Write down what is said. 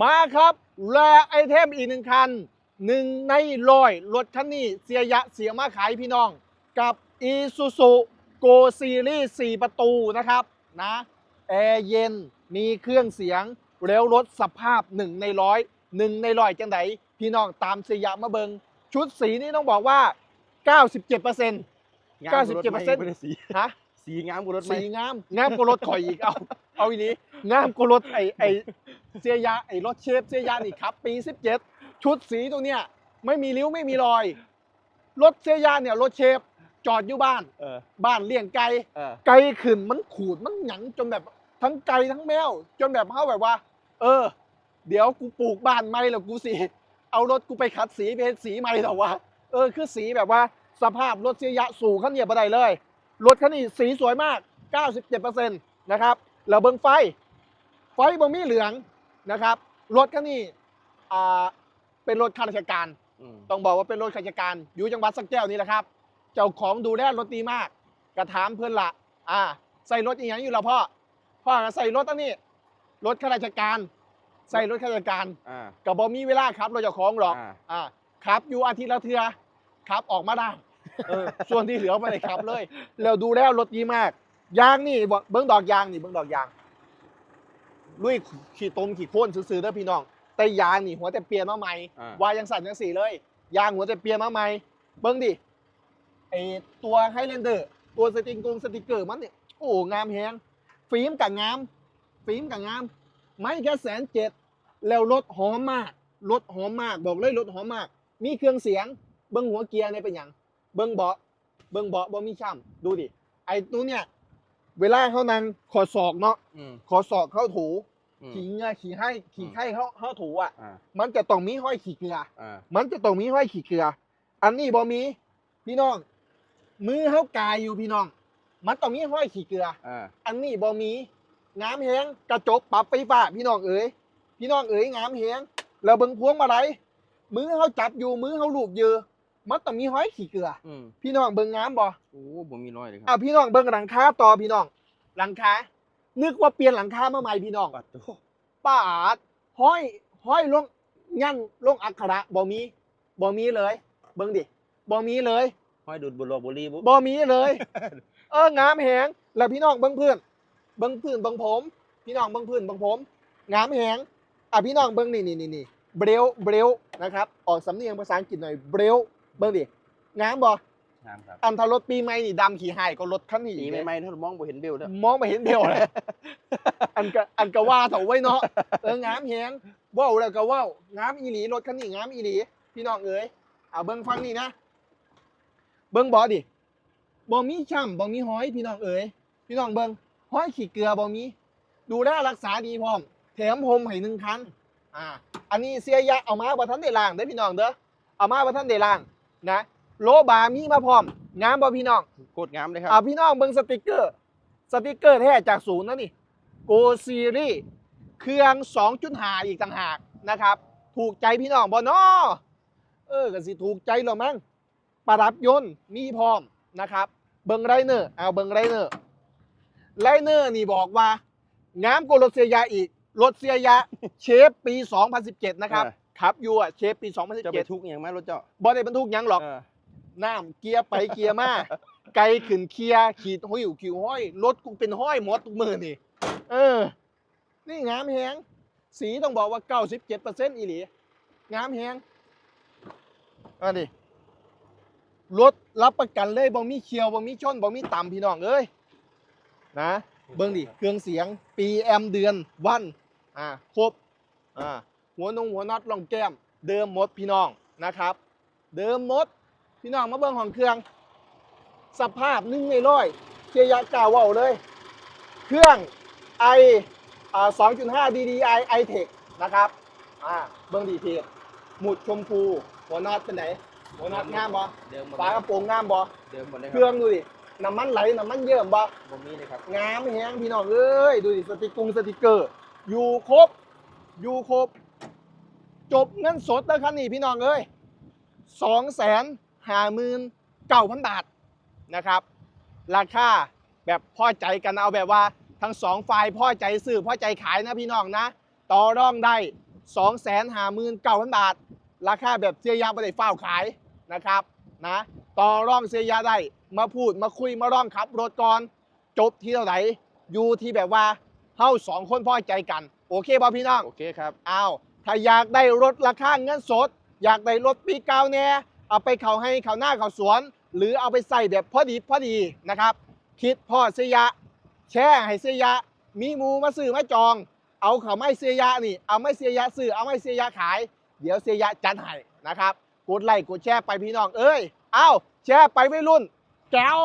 มาครับแลไอเทมอีกหนึ่งคันหนึ่งในลอยรถคันนี้เสียยะเสียมาขายพี่น้อง กับ i s u z u Go Series 4ประตูนะครับนะแอร์เย็นมีเครื่องเสียงแล้วรถสภาพ1ในร้อยหนึ่งในร้อยจังไดพี่น้องตามเสียยะมาเบิงชุดสีนี่ต้องบอกว่า 97%งามกว่ารถไหม97%ไม่ได้สีฮะ สีงามกว่ารถไหมสีงามงามกว่ารถข่อยอีกเอาเอาอีนี้งามกว่ารถไอไอเสียยาไอรถเชฟเสียยานี่ครับ ปี17ชุดสีตัวเนี้ยไม่มีริ้วไม่มีรอย รถเสียยาเนี่ยรถเชฟจอดอยู่บ้านเออบ้านเลี้ยงไก่เออไก่ขึ้นมันขูดมันหยังจนแบบทั้งไก่ทั้งแมว จนแบบเขาแบบว่า เออ เดี๋ยวกูปลูกบ้านใหม่แล้วกูสิเอารถกูไปขัดสีเป็นสีใหม่หรอวะเออคือสีแบบว่า สภาพรถเสียยะสู่ขั้นเหยียบบันไดเลย รถคันนี้สีสวยมาก 97%นะครับแล้วเบิ้งไฟ ไฟบ่มีเหลืองนะครับ รถคันนี้อ่าเป็นรถข้าราชการอืมต้องบอกว่าเป็นรถข้าราชการ อยู่จังหวัดสักแก้วนี่แหละครับ เจ้าของดูแลรถดีมาก กระถามเพื่อนละอ่า ใส่รถอีกอย่างอยู่แล้วพ่อ พ่อก็ใส่รถอันนี้ รถข้าราชการ ใส่รถข้าราชการอ่ากับบอมีเวลาครับรถเจ้าของหรอกอ่าอ่า ครับ อยู่อาทิตย์ละเทือครับ ออกมาได้ เออส่วนที่เหลือไม่ได้ครับเลยแล้วดูแล้วรถดีมากยางนี่บอกเบิ้งดอกยางนี่เบิ้งดอกยางลุยขี่ตมขี่โค่นซื้อๆเด้อพี่น้อง แต่ยางนี่หัวแต่เปลี่ยนมาใหม่อ่าวายยังสั่นยังสีเลย ยางหัวแต่เปลี่ยนมาใหม่เบิ้งดิไอตัวไฮเลนเดอร์ตัวสติงกงสติกเกอร์มันเนี่ยโอ้งามแฮงฟิล์มกับงาม ฟิล์มกับงาม ไม่แค่แสนเจ็ดแล้วรถหอมมากรถหอมมากบอกเลยรถหอมมาก มีเครื่องเสียง เบิ้งหัวเกียร์เนี่ยเป็นอย่าง เบิ้งเบาะเบิ้งเบาะบ่มีช่ำดูดิไอ้ตัวเนี่ย เวลาเขานั่งขอศอกเนาะอืมขอศอกเข้าถู อืม ขี่เงือขี่ให้ขี่ให้เขาเขาถูอะ อ่า มันจะต้องมีห้อยขี่เกลือ อ่า มันจะต้องมีห้อยขี่เกลือ อันนี้บ่มี พี่น้อง มือเขากายอยู่พี่น้อง มันต้องมีห้อยขี่เกลือ อ่า อันนี้บ่มีงามแฮงกระจกปรับไฟฟ้าพี่น้องเอ๋ยพี่น้องเอ๋ยงามแฮงแล้วเบิ่งพวงมาลัยมือเขาจับอยู่มือเขาลูบเยอะ มันต้องมีห้อยขี่เกลือ อืมพี่น้องเบิ่งงามบ่โอ้ผมมีร้อยเลยคอะรับพี่น้องเบิ่งหลังคาต่อพี่น้อง หลังคานึกว่าเปลี่ยนหลังคามาใหม่พี่น้องปัดโตป้าอาดห้อยห้อยลงยันลงอักขระบ่มีบ่มีเลย เบิ่งดิบ่มีเลยห้อยดูดบุหรี่บุหรี่บุ๊บ่มีเลย เอองามแหงแล้วพี่น้องเบิ่งเพื่อนเบิ่งพื้นเบิ่งผม พี่น้องเบิ่งพื้นเบิ่งผมงามแหงอะพี่น้องเบิ่งนี่นี่นี่นี่เบรลเบรลนะครับ ออกสำเนียงภาษาอังกฤษหน่อยเบรลเบิ่งดิงามบ่งามครับอันทารถปีใหม่นี่ดำขี่หายก็รถคันนี้สีอีกใหม่ๆถ้ามองบ่เห็นเบลแล้วมองไม่เห็นเดียวเลยอันกะอันกะว่าเถอะไว้เนาะเอองามแหงว้าวแล้วก็ว้าวงามอีหลีรถคันนี้งามอีหลีพี่น้องเอ๋ยเอาเบิ่งฟังนี่นะ เบิ่งบ่ดิบ่มีช่ำบ่มีห้อยพี่น้องเอ๋ยพี่น้องเบิ่งห้อยขี้เกลือบ่มีดูแลรักษาดีพร้อมแถมพรมให้หนึ่งคันอ่า อันนี้เสียยะเอามาบ่ทันได้ล้างเด้อพี่น้องเด้อเอามาบ่ทันได้ล้าง นะโลบามีมาพร้อมงามบ่พี่น้องโคตรงามเลยครัอ่าบพี่น้องเบิ่งสติกเกอร์ สติกเกอร์แท้จากศูนย์นะนี่ Go Series เครื่อง 2.5 อีกต่างหากนะครับ ถูกใจพี่น้องบ่น้อเออก็สิถูกใจหรอมั้งประดับยนต์มีพร้อมนะครับ เบิ่งไรเนอร์เอาเบิ่งไรเนอร์ไรเนอร์นี่บอกว่างามกว่ารถเสียยาอีกรถเสียยาเชฟปี 2017 นะครับ เออครับอยู่อะเชฟปี จะไป2017ทุกข์อย่างไหมรถเจ้าบ่ได้บรรทุกหยังหรอกเออน้ำเกียร์ไปเกียร์มา ไกลขึ้นเคลียร์ขีดห้อยขิวห้อย รถกูเป็นห้อยหมดทุกมือนี่ เออ นี่งามแฮงสีต้องบอกว่า 97%อีหลีงามแฮงอันนี้รถรับประกันเลยบ่มีเคียวบ่มีชนบ่มีต่ำพี่น้องเอ้ยนะ เบิ่งดิเครื่องเสียงปีแอมเดือนวัน อ่าครบอ่า หัวนงหัวน็อตรองแก้ม เดิมหมดพี่น้องนะครับ เดิมหมดพี่น้องมาเบิ่งของเครื่อง สภาพหนึ่งในร้อยเกียร์ยากล่าวเว้าเลย เครื่อง i อ่า2.5 DDI iTech นะครับอ่าเบิ่งดีเทลหมุดชมพูหัวน็อตเป็นไหนหัวน็อตงามบ่เดิมหมดฝากระโปรงงามบ่เดิมหมดเลยเครื่องดูดิน้ำมันไหลน้ำมันเยิ่มบ่ผมมีเลยครับงามแฮงพี่น้องเอ้ย ดูดิสติกกุงสติกเกอร์ อยู่ครบ อยู่ครบ จบเงินสดแล้วครับนี่พี่น้องเอ้ยสองแสนห้าหมื่นเก้าพันบาทนะครับ ราคาแบบพอใจกันเอาแบบว่าทั้งสองฝ่ายพอใจซื้อพอใจขายนะพี่น้องนะ ต่อรองได้2 5 9 0 0 0บาท ราคาแบบเสียยาไม่ได้ฝ้าวขายนะครับนะต่อร่องเสียยาได้มาพูดมาคุยมาร่องขับรถก่อนจบที่เท่าไหร่อยู่ที่แบบว่าเฮาสองคนพอใจกัน โอเคป่ะพี่น้องโอเคครับอ้าว ถ้าอยากได้รถราคาเงินสด อยากได้รถปีเก่าแน่เอาไปเขาให้เขาหน้าเขาสวน หรือเอาไปใส่แบบพอดีพอดีนะครับ คิดพอเสียยะ แช่ให้เสียยะ มีมูมาซื้อมาจอง เอาเขาไม่เสียยะนี่ เอาไม่เสียยะซื้อเอาไม่เสียยะขาย เดี๋ยวเสียยะจัดให้นะครับกดไลค์กดแชร์ไปพี่น้องเอ้ย เอ้าแชร์ไปไม่รุ่นแก้ว